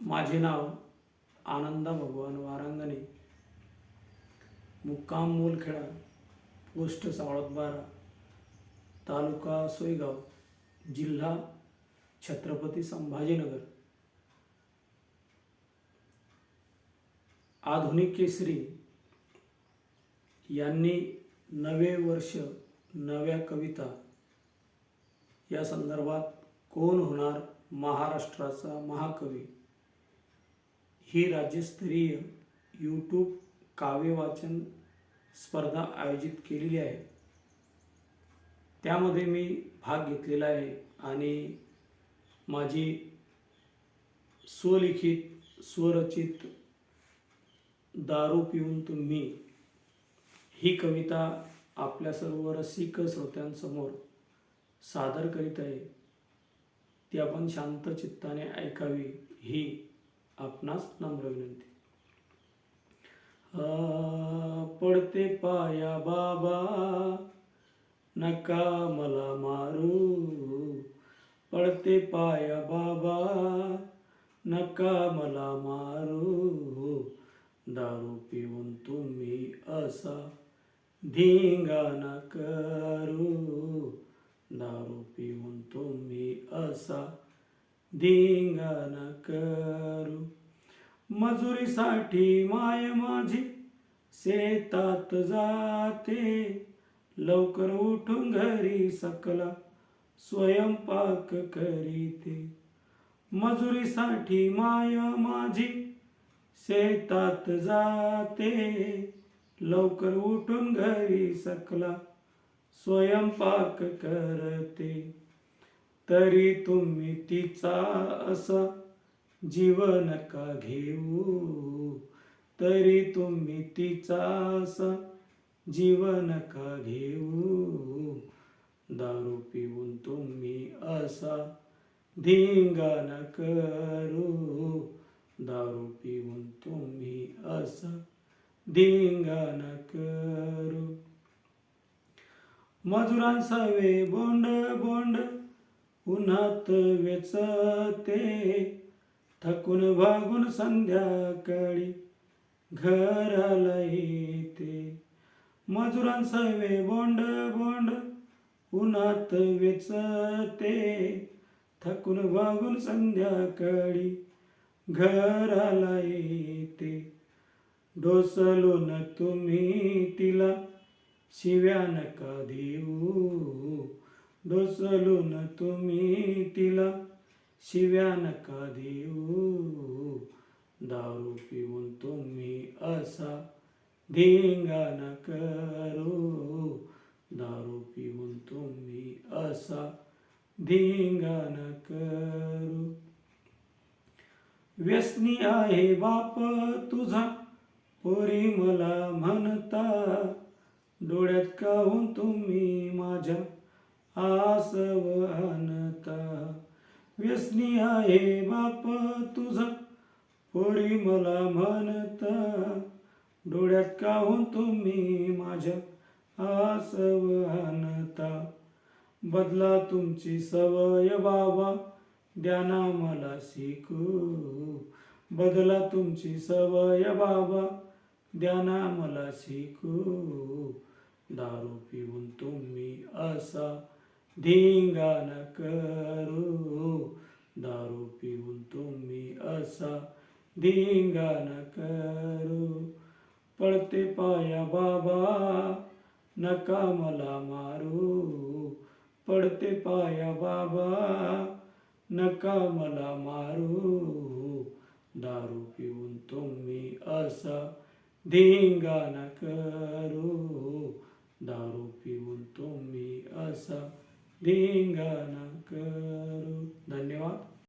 माझे नाव आनंदा भगवान वारांगणे. मुक्काम मोलखेडा पोस्ट सावळतबारा तालुका सोयगाव जिल्हा छत्रपती संभाजीनगर. आधुनिक केसरी यांनी नवे वर्ष नव्या कविता या संदर्भात कोण होणार महाराष्ट्राचा महाकवी? ही राज्यस्तरीय यूट्यूब काव्यवाचन स्पर्धा आयोजित केलेली आहे. त्यामध्ये मी भाग घेतलेला आहे आणि माझी स्वलिखित स्वरचित दारू पिऊन तुम्ही ही कविता आपल्या सर्व रसिक श्रोत्यांसमोर सादर करीत आहे. ती आपण शांत चित्ताने ऐकावी ही आपणास नम्र विनंती. पडते पाया बाबा नका मला मारू. पडते पाया बाबा नका मला मारू. दारू पिऊन तुम्ही असा धिंगाणा करू. दारू पिऊन तुम्ही असा धिंगाणा करू. मजुरीसाठी माय माझी शेतात जाते. लवकर उठून घरी सकला स्वयंपाक करीते. मजुरीसाठी माय माझी शेतात जाते. लवकर उठून घरी सकला स्वयंपाक करते. तरी तुम्ही तिचा असा जीवन का घेऊ. तरी तुम्ही तिचा असा जीवन का घेऊ. दारू पिऊन तुम्ही असा धिंगाणा करू. दारू पिऊन तुम्ही असा धिंगाणा करू. मजुरांसावे बोंड बोंड उन्हात वेचते. थकून भागून संध्याकाळी घराला येते मजुरांसावे बोंड बोंड उन्हात वेचते. थकून भागून संध्याकाळी घराला येते डोसलून तुम्ही तिला शिव्या नका देऊ? डोसलून तुम्ही तिला शिव्या नका देऊ दारू पिऊन तुम्ही असा धिंगाणा करू. दारू पिऊन तुम्ही असा धिंगाणा करू. व्यसनी आहे बाप तुझा पोरी मला म्हणता डोळ्यात काहून तुम्ही माझ्या आसव आणता व्यसनी आहे बाप तुझा. पोरी मला म्हणता डोळ्यात काहून तुम्ही माझ्या आसव आणता? बदला तुमची सवय बाबा द्याना मला शिकू. बदला तुमची सवय बाबा द्याना मला शिकू. दारू पिऊन तुम्ही असा धिंगाण करू दारू पिऊन तुम्ही असा धिंगाण करू पळते पाया बाबा नका मला मारू. पडते पाया बाबा नका मला मारू. दारू पिऊन तुम्ही असा धिंगाण करू दारू पिऊन तुम्ही असा धिंगाणा करू. धन्यवाद.